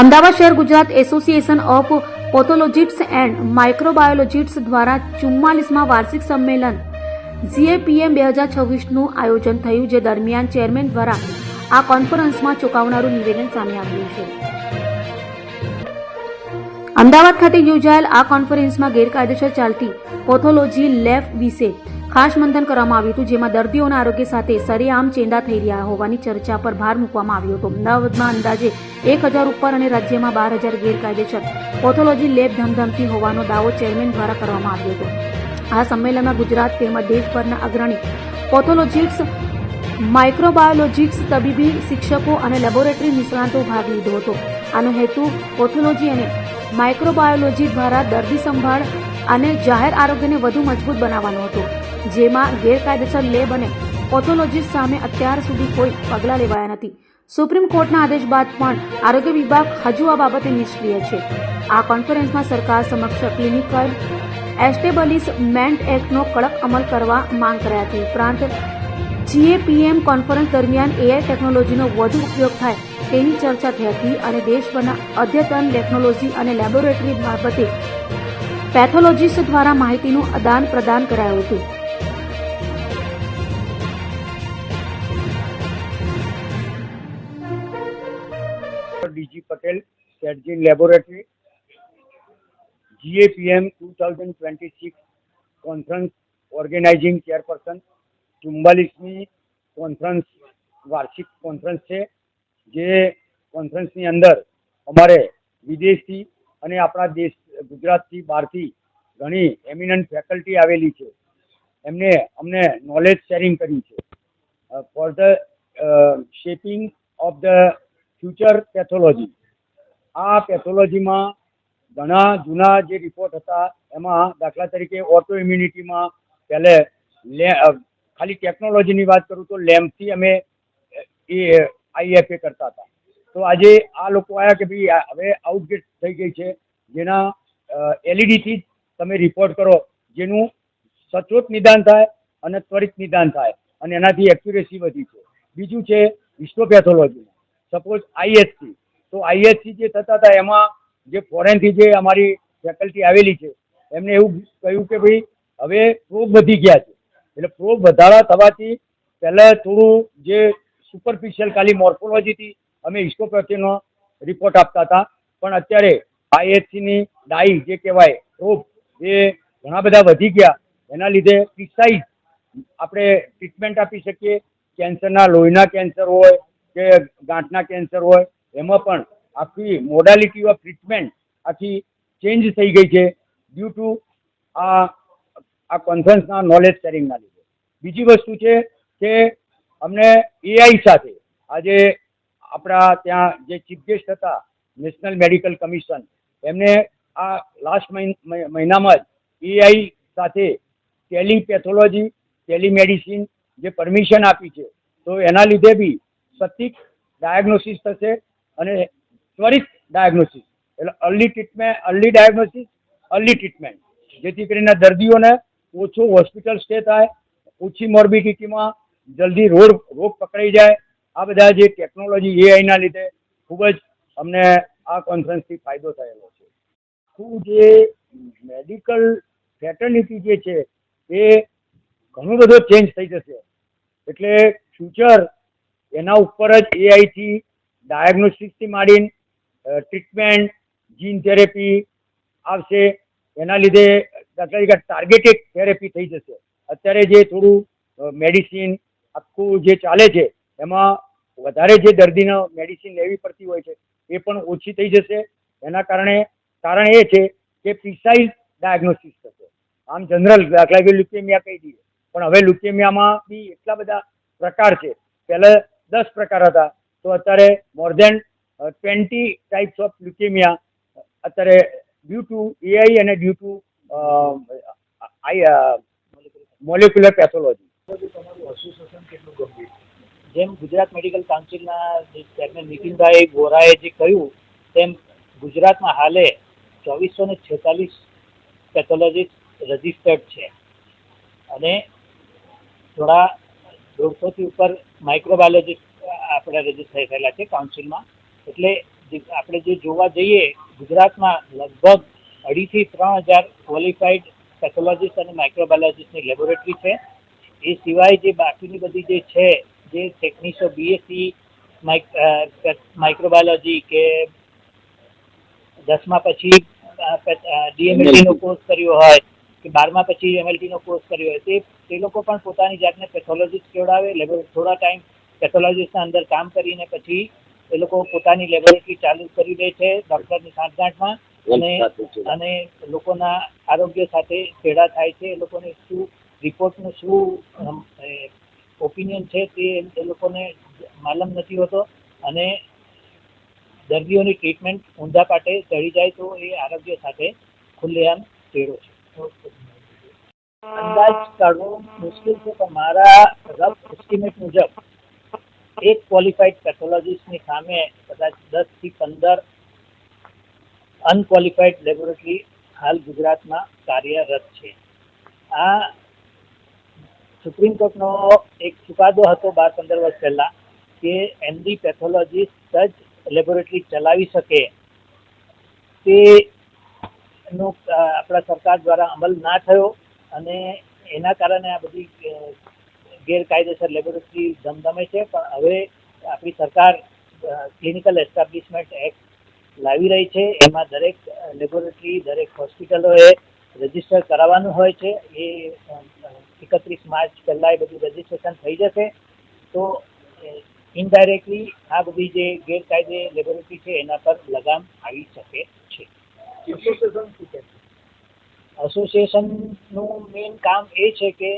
અમદાવાદ શહેર Gujarat association of pathologist and microbiologist દ્વારા ચુમ્માલીસમાં વાર્ષિક સંમેલન જીએપીએમ બે હજાર છવ્વીસનું આયોજન થયું, જે દરમિયાન ચેરમેન દ્વારા આ કોન્ફરન્સમાં ચોંકાવનારું નિવેદન સામે આવ્યું છે. અમદાવાદ ખાતે યોજાયેલ આ કોન્ફરન્સમાં ગેરકાયદેસર ચાલતી પોથોલોજી લેબ વિશે ખાસ મંથન કરવામાં આવ્યું હતું, જેમાં દર્દીઓના આરોગ્ય સાથે સરેઆમ ચેંડા થઈ રહ્યા હોવાની ચર્ચા પર ભાર મૂકવામાં આવ્યો હતો. અમદાવાદમાં અંદાજે એક હજાર ઉપર અને રાજ્યમાં બાર હજાર ગેરકાયદેસર પોથોલોજી લેબ ધમધમતી હોવાનો દાવો ચેરમેન દ્વારા કરવામાં આવ્યો હતો. આ સંમેલનમાં ગુજરાત તેમજ દેશભરના અગ્રણી પોથોલોજીસ્ટ માઇક્રોબાયોલોજીક્સ તબીબી શિક્ષકો અને લેબોરેટરી નિષ્ણાતો ભાગ લીધો હતો. આનો હેતુ પોથોલોજી અને માઇક્રોબાયોલોજી દ્વારા દર્દી સંભાળ અને જાહેર આરોગ્યને વધુ મજબૂત બનાવવાનો હતો. જેમાં ગેરકાયદેસર લેબ અને પોથોલોજીસ્ટ સામે અત્યાર સુધી કોઈ પગલાં લેવાયા નથી. સુપ્રીમ કોર્ટના આદેશ બાદ પણ આરોગ્ય વિભાગ હજુ આ બાબતે નિષ્ક્રિય છે. આ કોન્ફરન્સમાં સરકાર સમક્ષ ક્લિનિકલ એસ્ટેબ્લિશમેન્ટ એક્ટનો કડક અમલ કરવા માંગ કરાઈ હતી. ઉપરાંત જીએપીએમ કોન્ફરન્સ દરમિયાન એઆઈ ટેકનોલોજીનો વધુ ઉપયોગ થાય તેની ચર્ચા થઈ હતી અને દેશભરના અદ્યતન ટેકનોલોજી અને લેબોરેટરી બાબતે પેથોલોજીસ્ટ દ્વારા માહિતીનું આદાન પ્રદાન કરાયું હતું. સેટજીન laboratory GAPM two thousand twenty six conference organising chairperson ચુમ્બાલીસમી conference વાર્ષિક કોન્ફરન્સ છે, જે કોન્ફરન્સની અંદર અમારે વિદેશથી અને આપણા દેશ, ગુજરાતથી બહારથી ઘણી એમિનન્ટ ફેકલ્ટી આવેલી છે. એમને, અમને નોલેજ શેરિંગ કરી છે. For the shaping of the future pathology આ પેથોલોજીમાં ઘણા જૂના જે રિપોર્ટ હતા, એમાં દાખલા તરીકે ઓટો ઇમ્યુનિટીમાં પહેલે ખાલી ટેકનોલોજીની વાત કરું તો લેમ્પથી અમે, એ આઈએફએ કરતા હતા. તો આજે આ લોકો આવ્યા કે ભાઈ હવે આઉટગેટ થઈ ગઈ છે, જેના એલઈડીથી જ તમે રિપોર્ટ કરો, જેનું સચોટ નિદાન થાય અને ત્વરિત નિદાન થાય, અને એનાથી એક્યુરેસી વધી છે. બીજું છે હિસ્ટોપેથોલોજી સપોઝ આઈએસસી તો આઈએસસી જે થતા હતા, એમાં જે ફોરેનથી જે અમારી ફેકલ્ટી આવેલી છે, એમને એવું કહ્યું કે ભાઈ, હવે પ્રોબ વધી ગયા છે. એટલે પ્રોબ વધારા થવાથી પહેલાં થોડું જે સુપરફિશિયલ ખાલી મોર્ફોલોજીથી અમે હિસ્ટોપેથીનો રિપોર્ટ આપતા હતા. પણ અત્યારે આઈએસસીની ડાઈ જે કહેવાય પ્રોબ એ ઘણા બધા વધી ગયા, એના લીધે પ્રિસાઇઝ આપણે ટ્રીટમેન્ટ આપી શકીએ. કેન્સરના લોહીના કેન્સર હોય કે ગાંઠના કેન્સર હોય એમાં પણ આખી મોડાલિટી ઓફ ટ્રીટમેન્ટ આખી ચેન્જ થઈ ગઈ છે ડ્યુ ટુ આ આ કોન્ફરન્સના નોલેજ શેરિંગના લીધે. બીજી વસ્તુ છે કે અમને એઆઈ સાથે આજે આપણા ત્યાં જે ચીફ ગેસ્ટ હતા નેશનલ મેડિકલ કમિશન એમને આ લાસ્ટ મહિનામાં જ એઆઈ સાથે ટેલિપેથોલોજી ટેલિમેડિસિન જે પરમિશન આપી છે, તો એના લીધે બી સટીક ડાયગ્નોસિસ થશે અને ત્વરિત ડાયગ્નોસિસ એટલે early treatment early diagnosis early treatment જેથી કરીને દર્દીઓને ઓછો હોસ્પિટલ સ્ટે થાય, ઓછી મોર્બિડિટીમાં જલ્દી રોગ રોગ પકડાઈ જાય. આ બધા જે ટેકનોલોજી એઆઈના લીધે ખૂબ જ અમને આ કોન્ફરન્સથી ફાયદો થયેલો છે. આખું જે મેડિકલ ફેટર્નિટી જે છે, એ ઘણો બધો ચેન્જ થઈ જશે. એટલે ફ્યુચર એના ઉપર જ એઆઈથી ડાયગ્નોસ્ટિક્સથી માંડીને ટ્રીટમેન્ટ જીન થેરેપી આવશે. એના લીધે દાખલા તરીકે ટાર્ગેટેડ થેરેપી થઈ જશે. અત્યારે જે થોડું મેડિસિન આખું જે ચાલે છે, એમાં વધારે જે દર્દીને મેડિસિન લેવી પડતી હોય છે, એ પણ ઓછી થઈ જશે. એના કારણે, કારણ એ છે કે પ્રિસાઇઝ ડાયગ્નોસિસ થશે. આમ જનરલ દાખલા કે લ્યુકેમિયા કહી દઈએ. પણ હવે લ્યુકેમિયામાં બી એટલા બધા પ્રકાર છે. પહેલાં દસ પ્રકાર હતા. તો અત્યારે more than twenty types of leukaemia અત્યારે ડ્યુ ટુ એઆઈ અને ડ્યુ ટુ મોલેક્યુલર પેથોલોજી જેમ ગુજરાત મેડિકલ કાઉન્સિલના ચેરમેન નીતિનભાઈ વોરાએ જે કહ્યું, તેમ ગુજરાતમાં હાલે ચોવીસો ને છેતાલીસ પેથોલોજીસ્ટ રજિસ્ટર્ડ છે. અને થોડા દોઢસોથી ઉપર માઇક્રોબાયોલોજીસ્ટ આપણે રજિસ્ટર થયેલા છે કાઉન્સિલમાં એટલે આપણે જે જોવા જઈએ ગુજરાતમાં લગભગ અઢીથી ત્રણ હજાર ક્વોલિફાઈડ પેથોલોજીસ્ટ અને માઇક્રોબાયોલોજીસ્ટની લેબોરેટરી છે. એ સિવાય જે બાકીની બધી જે છે જે ટેકનિશો બીએસસી માઇક્રોબાયોલોજી કે દસમા પછી ડીએમએલટીનો કોર્સ કર્યો હોય કે બારમા પછી એમએલટી નો કોર્સ કર્યો હોય તે તે લોકો પણ પોતાની જાતને પેથોલોજીસ્ટ કેવડાવે લેબોરેટરી થોડા ટાઈમ પેથોલોજીસ્ટના અંદર કામ કરીને પછી એ લોકો પોતાની લેબોરેટરી ચાલુ કરી દે છે ડૉક્ટરની સાંઠગાંઠમાં અને અને લોકોના આરોગ્ય સાથે ચેડા થાય છે. એ લોકોને શું રિપોર્ટનું શું ઓપિનિયન છે તે એ લોકોને માલમ નથી હોતો અને દર્દીઓની ટ્રીટમેન્ટ ઊંધા પાટે ચડી જાય તો એ આરોગ્ય સાથે ખુલ્લેઆમ ચેડો છે. અંદાજ કાઢવો મુશ્કેલ છે પણ મારા રફ એસ્ટિમેટ મુજબ એક ક્વોલિફાઈડ પેથોલોજીસ્ટની સામે કદાચ દસથી પંદર અનક્વોલિફાઈડ લેબોરેટરી હાલ ગુજરાતમાં કાર્યરત છે. આ સુપ્રીમ કોર્ટનો એક ચુકાદો હતો બાર પંદર વર્ષ પહેલાં કે એમડી પેથોલોજીસ્ટ જ લેબોરેટરી ચલાવી શકે. તે નો આપણા સરકાર દ્વારા અમલ ના થયો અને એના કારણે આ બધી ગેરકાયદેસર લેબોરેટરી ધમધમે છે પણ હવે આપણી સરકાર ક્લિનિકલ એસ્ટાબ્લિશમેન્ટ એક્ટ લાવી રહી છે. એમાં દરેક લેબોરેટરી દરેક હોસ્પિટલોએ રજિસ્ટર કરાવવાનું હોય છે. એ એકત્રીસ માર્ચ પહેલાં એ બધું રજીસ્ટ્રેશન થઈ જશે. તો ઇનડાયરેક્ટલી આ બધી જે ગેરકાયદે લેબોરેટરી છે એના પર લગામ આવી શકે છે. એસોસિએશનનું મેઇન કામ એ છે કે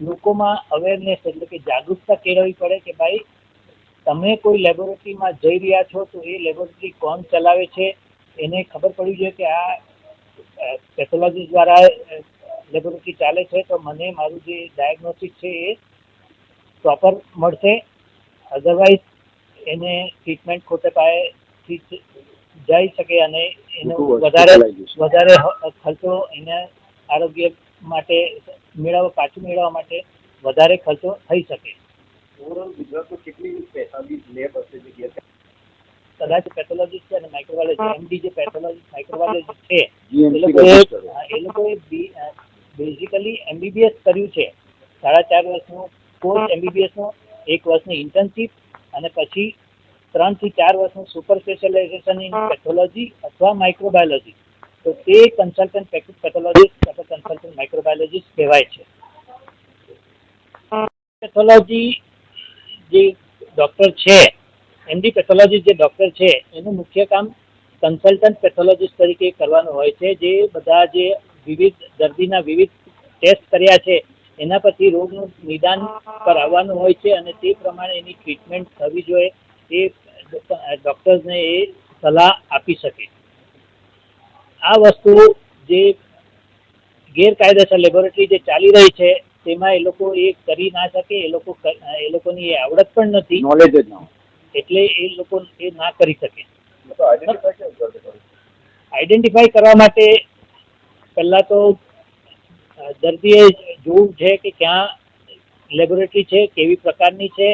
લોકોમાં અવેરનેસ એટલે કે જાગૃતતા કેળવવી પડે કે ભાઈ તમે કોઈ લેબોરેટરીમાં જઈ રહ્યા છો તો એ લેબોરેટરી કોણ ચલાવે છે? એને ખબર પડવી જોઈએ કે આ પેથોલોજી દ્વારા લેબોરેટરી ચાલે છે તો મને મારું જે ડાયગ્નોસિસ છે એ પ્રોપર મળશે. અધરવાઇઝ એને ટ્રીટમેન્ટ ખોટે પાયેથી જઈ શકે અને એનો વધારે વધારે ખર્ચો એને આરોગ્ય માટે મેળવવા પાછું મેળવવા માટે વધારે ખર્ચો થઈ શકે. ઓવરઓલ ગુજરાતમાં કેટલી પેતાલીસ લેબ હશે જે કદાચ પેથોલોજી છે અને માઇક્રોબાયોલોજી એમડી જે પેથોલોજી માઇક્રોબાયોલોજી છે. એ લોકોએ એ લોકોએ બેઝિકલી એમબીબીએસ કર્યું છે. સાડા ચાર વર્ષનું કોર્સ એમબીબીએસનો એક વર્ષની ઇન્ટર્નશીપ અને પછી ત્રણથી ચાર વર્ષનું સુપર સ્પેશિયલાઇઝેશન ઇન પેથોલોજી અથવા માઇક્રોબાયોલોજી તો તે કન્સલ્ટન્ટ પેથોલોજીસ્ટ અથવા કન્સલ્ટન્ટ માઇક્રોબાયોલોજીસ્ટ કહેવાય છે. પેથોલોજી જે ડૉક્ટર છે એમડી પેથોલોજી જે ડૉક્ટર છે, એનું મુખ્ય કામ કન્સલ્ટન્ટ પેથોલોજીસ્ટ તરીકે કરવાનું હોય છે. જે બધા જે વિવિધ દર્દીના વિવિધ ટેસ્ટ કર્યા છે, એના પરથી રોગનું નિદાન કરાવવાનું હોય છે અને તે પ્રમાણે એની ટ્રીટમેન્ટ થવી જોઈએ. એ ડૉક્ટર્સને એ સલાહ આપી શકે. આ વસ્તુ જે ગેરકાયદેસર લેબોરેટરી જે ચાલી રહી છે તેમાં એ લોકો એ કરી ના શકે એ લોકો એ લોકોની એ આવડત પણ નથી. નોલેજ જ ના એટલે એ લોકો એ ના કરી શકે? આઈડેન્ટિફાઈ કરવા માટે પહેલાં તો દર્દીએ જોવું છે કે ક્યાં લેબોરેટરી છે કેવી પ્રકારની છે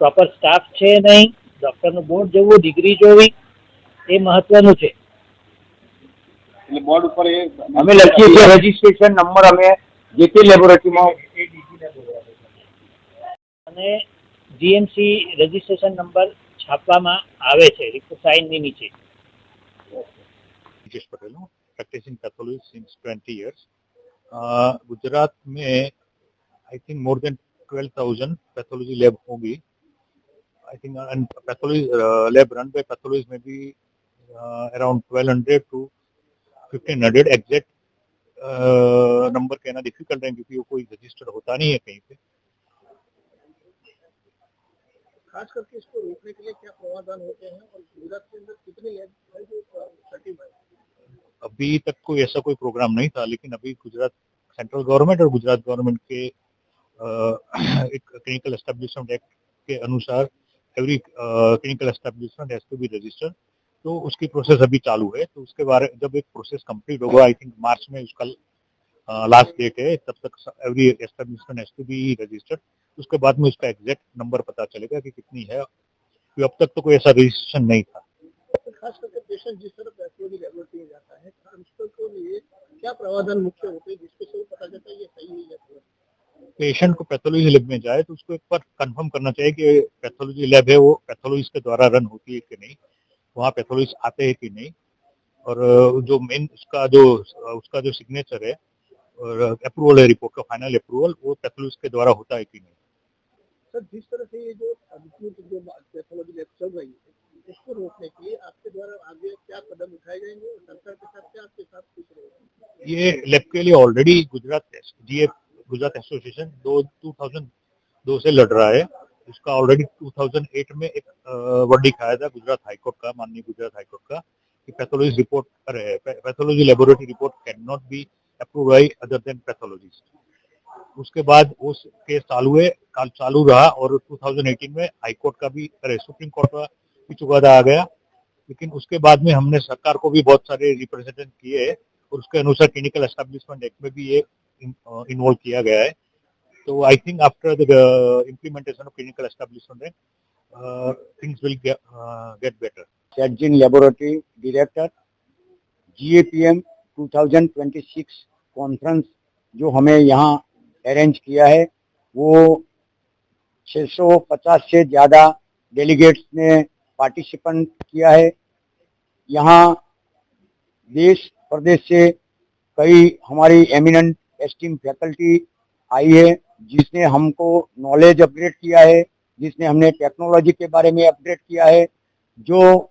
પ્રોપર સ્ટાફ છે નહીં ડૉક્ટરનું બોર્ડ જોવું ડિગ્રી જોવી એ મહત્વનું છે. એટલે બોર્ડ ઉપર એ અમે લખીએ છીએ રજીસ્ટ્રેશન નંબર અમે જે તે લેબોરેટરીમાં અને જીએમસી રજિસ્ટ્રેશન નંબર છાપવામાં આવે છે સાઇનની નીચે निकेश पटेल हूँ practising pathology since 20 years Gujarat में I think more than 12,000 pathology lab होंगी I think pathology lab run by pathology में भी अराउंड 1200 टू 1500 exact number कहना डिफ़िकल्ट है क्योंकि वो कोई रजिस्टर होता नहीं है कहीं पे। खास करके इसको रोकने के लिए क्या प्रावधान होते हैं और गुजरात के अंदर कितनी लैब है जो सर्टिफाइड अभी तक कोई ऐसा कोई प्रोग्राम नहीं था लेकिन अभी गुजरात सेंट्रल गवर्नमेंट और गुजरात गवर्नमेंट के अ, एक क्लिनिकल एस्टेब्लिशमेंट एक्ट के अनुसार every clinical establishment has to be registered तो उसकी प्रोसेस अभी चालू है तो उसके बारे जब एक प्रोसेस कंप्लीट होगा आई थिंक मार्च में उसका लास्ट डेट है तब तक every establishment has to be registered उसके बाद में उसका एग्जैक्ट नंबर पता चलेगा कि कितनी है क्योंकि अब तक तो कोई ऐसा रजिस्ट्रेशन नहीं था। तो खास करके पेशेंट जिस तरह पैथोलॉजी लेबोरेटरी में जाता है उसको लिए क्या प्रावधान मुख्य होते हैं जिसको से पता चलता है ये सही है या गलत पेशेंट को पैथोलॉजी लैब में जाए तो उसको एक बार कंफर्म करना चाहिए कि पैथोलॉजी लैब है वो पैथोलॉजिस्ट के द्वारा रन होती है कि नहीं। वहाँ पैथोलॉजिस्ट आते हैं कि नहीं? और जो मेन उसका जो उसका जो सिग्नेचर है और अप्रूवल है रिपोर्ट का फाइनल अप्रूवल वो पैथोलॉजिस्ट के द्वारा होता है कि नहीं? सर जिस तरह से ये जो जो पैथोलॉजी लैब चल रही है इसको रोकने के लिए आपके द्वारा आगे क्या कदम उठाए जाएँगे सरकार के साथ क्या आपके साथ कुछ रहेगा? ये लैब के लिए already Gujarat GA Gujarat association दो 2002 से लड़ रहा है। इसका ऑलरेडी 2008 में एक वर्डिक आया था गुजरात हाईकोर्ट का, माननीय गुजरात हाईकोर्ट का, कि पैथोलॉजी रिपोर्ट अरे pathology laboratory report can not be approve by other than pathologist उसके बाद वो केस चालू है चालू रहा और 2018 में हाईकोर्ट का भी, अरे सुप्रीम कोर्ट का भी चुकादा आ गया। लेकिन उसके बाद में हमने सरकार को भी बहुत सारे रिप्रेजेंटेशन किए और उसके अनुसार क्लिनिकल एस्टेब्लिशमेंट एक्ट में भी ये इन्वॉल्व किया गया है। So I think after the uh, implementation of clinical establishment, uh, things will get, uh, get better. Surgeon Laboratory Director, GAPM 2026 Conference, जो हमें यहाँ अरेंज किया है वो 650 से ज़्यादा डेलीगेट्स ने पार्टिसिपेंट किया है यहाँ देश प्रदेश से कई हमारी एमिनेंट एस्टीम फैकल्टी आई है जिसने हमको नॉलेज अपग्रेड किया है जिसने हमने टेक्नोलॉजी के बारे में अपग्रेड किया है जो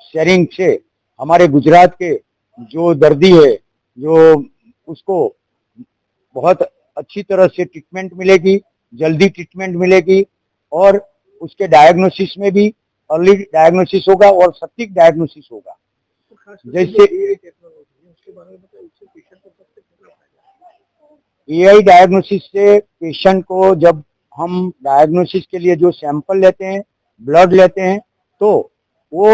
शेयरिंग से हमारे गुजरात के जो दर्दी है जो उसको बहुत अच्छी तरह से ट्रीटमेंट मिलेगी जल्दी ट्रीटमेंट मिलेगी और उसके डायग्नोसिस में भी अर्ली डायग्नोसिस होगा और सटीक डायग्नोसिस होगा। तो जैसे- जो AI टेक्नोलॉजी है उसके बारे में बताइए उससे पेशेंट को सबसे कितना फ़ायदा है एआई डायग्नोसिस से पेशेंट को जब हम डायग्नोसिस के लिए जो सैंपल लेते हैं ब्लड लेते हैं तो वो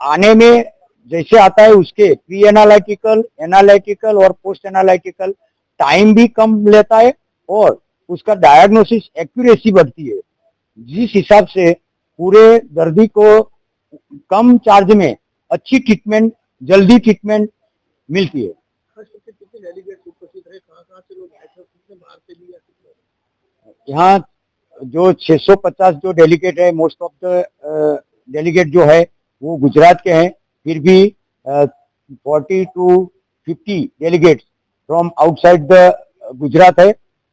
आने में जैसे आता है उसके प्री एनालिटिकल एनालिटिकल और पोस्ट एनालिटिकल टाइम भी कम लेता है और उसका डायग्नोसिस एक्यूरेसी बढ़ती है। जिस हिसाब से पूरे दर्दी को कम चार्ज में अच्छी ट्रीटमेंट जल्दी ट्रीटमेंट मिलती है खास करके कितने डेलीगेट्स उपस्थित रहे कहाँ कहाँ से लोग आए थे और कितने बाहर से भी या कितने यहाँ जो 650 जो डेलीगेट है मोस्ट ऑफ़ द डेलीगेट जो है, वो गुजरात के हैं। फिर भी forty two fifty delegates from outside the Gujarat है।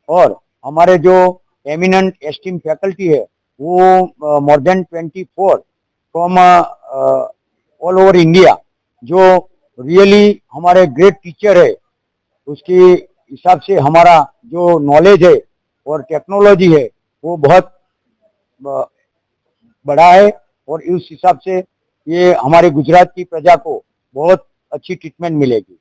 और हमारे जो एमिनेंट एस्टीम फैकल्टी है, वो more than twenty four from all over India जो रियली really हमारे ग्रेट टीचर है, उसके हिसाब से हमारा जो नॉलेज है और टेक्नोलॉजी है, वो बहुत बड़ा है और इस हिसाब से ये हमारे गुजरात की प्रजा को बहुत अच्छी ट्रीटमेंट मिलेगी।